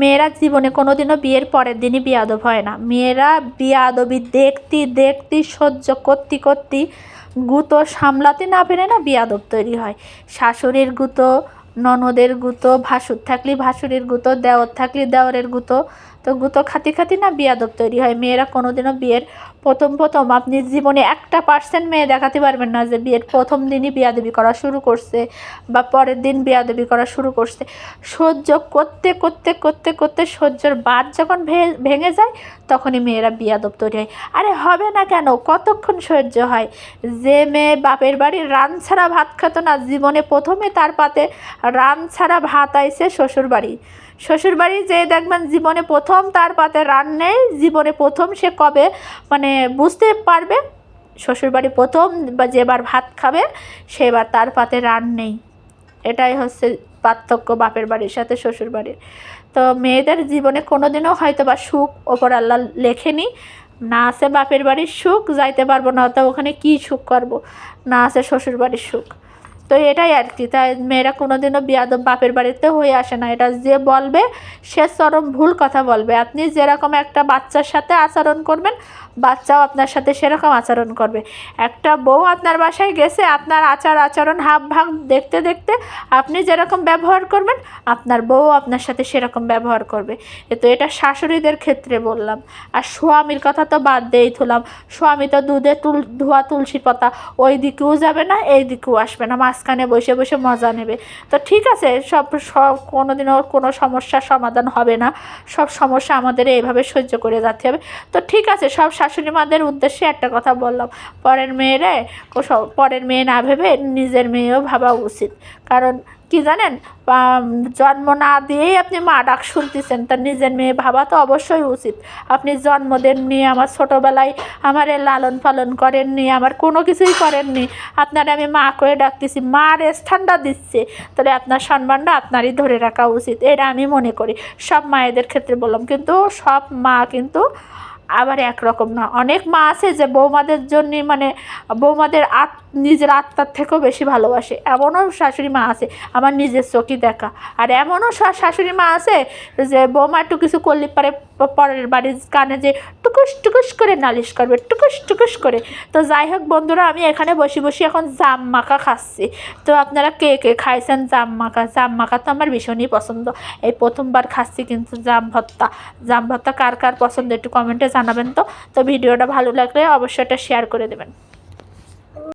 মেয়েরা জীবনে কোনোদিনও বিয়ের পরের দিনই বিয়াদব হয় না। মেয়েরা বিয়াদবি দেখতে দেখতে, সহ্য করতে করতে গুঁতো সামলাতে না পেরে না বিয়াদব তৈরি হয়। শাশুড়ির গুঁতো, ননদের গুঁতো, ভাসুর থাকলে ভাসুরের গুঁতো দেওয়ার থাকলে দেওয়ারের গুঁতো, তো গুঁতো খাতি খাতি না বিয়াদব তৈরি হয়। মেয়েরা কোনোদিনও বিয়ের প্রথম প্রথম আপনি জীবনে একটা পার্সেন্ট মেয়ে দেখাতে পারবেন না যে বিয়ের প্রথম দিনই বিয়াদবি করা শুরু করছে বা পরের দিন বিয়াদবি করা শুরু করছে। সহ্য করতে করতে করতে করতে সহ্যর বাদ যখন ভেঙে যায়, তখনই মেয়েরা বিয়াদব তৈরি হয়। আরে হবে না কেন? কতক্ষণ সহ্য হয়? যে মেয়ে বাপের বাড়ি রান ছাড়া ভাত খেত না, জীবনে প্রথমে তার পাতে রান ছাড়া ভাত আইছে শ্বশুর বাড়ি। শ্বশুর বাড়ি যে দেখবেন জীবনে প্রথম তার পাতে রান নেই, জীবনে প্রথম সে কবে মানে বুঝতে পারবে, শ্বশুরবাড়ি প্রথম বা যেবার ভাত খাবে, সেবার তার পাতে রান নেই। এটাই হচ্ছে পার্থক্য বাপের বাড়ির সাথে শ্বশুর বাড়ির তো মেয়েদের জীবনে কোনো দিনও হয়তো বা সুখ ওপর আল্লাহ লেখেনি। না আছে বাপের বাড়ির সুখ, যাইতে পারব না তো ওখানে কি সুখ করব? না আছে শ্বশুর বাড়ির সুখ। তো এটাই আর কি। তাই মেয়েরা কোনোদিনও বিয়াদব বাপের বাড়িতে হয়ে আসে না। এটা যে বলবে, সে চরম ভুল কথা বলবে। আপনি যেরকম একটা বাচ্চার সাথে আচরণ করবেন, বাচ্চাও আপনার সাথে সেরকম আচরণ করবে। একটা বউ আপনার বাসায় গেছে, আপনার আচার আচরণ হাব ভাগ দেখতে দেখতে আপনি যেরকম ব্যবহার করবেন, আপনার বউ আপনার সাথে সেরকম ব্যবহার করবে। তো এটা শাশুড়িদের ক্ষেত্রে বললাম। আর স্বামীর কথা তো বাদ দিয়েই থুলাম। স্বামী তো দুধে তুল, ধোয়া তুলসী পাতা, ওই দিকেও যাবে না, এই দিকেও আসবে না। মাঝখানে বসে বসে মজা নেবে। তো ঠিক আছে, সব সব কোনোদিনও কোনো সমস্যার সমাধান হবে না। সব সমস্যা আমাদের এইভাবে সহ্য করে যাতে হবে। তো ঠিক আছে, সব শাশুড়ি মাদের উদ্দেশ্যে একটা কথা বললাম। পরের মেয়েরে পরের মেয়ে না ভেবে নিজের মেয়েও ভাবা উচিত। কারণ কি জানেন? জন্ম না দিয়েই আপনি মা ডাক শুনতেছেন। তার নিজের মেয়ে ভাবা তো অবশ্যই উচিত। আপনি জন্ম দেননি, আমার ছোটোবেলায় আমার লালন পালন করেননি, আমার কোনো কিছুই করেননি। আপনার আমি মা করে ডাকতেছি, মার স্থানটা দিচ্ছে। তাহলে আপনার সম্মানটা আপনারই ধরে রাখা উচিত, এটা আমি মনে করি। সব মায়েদের ক্ষেত্রে বললাম, কিন্তু সব মা কিন্তু আবার একরকম না। অনেক মা আছে যে বৌমাদের জন্য মানে বৌমাদের আত, নিজের আত্মার থেকেও বেশি ভালোবাসে। এমনও শাশুড়ি মা আছে, আমার নিজের চোখে দেখা। আর এমনও শাশুড়ি মা আছে যে বৌমা একটু কিছু করলে পারে পরের বাড়ির কানে যে টুকুস টুকুস করে নালিশ করবে, টুকুস টুকুস করে। তো যাই হোক বন্ধুরা, আমি এখানে বসে বসে এখন জাম মাখা খাচ্ছি। তো আপনারা কে কে খাইছেন জাম মাখা? জাম মাখা তো আমার ভীষণই পছন্দ। এই প্রথমবার খাচ্ছি কিন্তু জাম ভত্তা জাম ভত্তা কার কার পছন্দ একটু কমেন্টে জানাবেন তো। তো ভিডিওটা ভালো লাগলে অবশ্যই এটা শেয়ার করে দেবেন।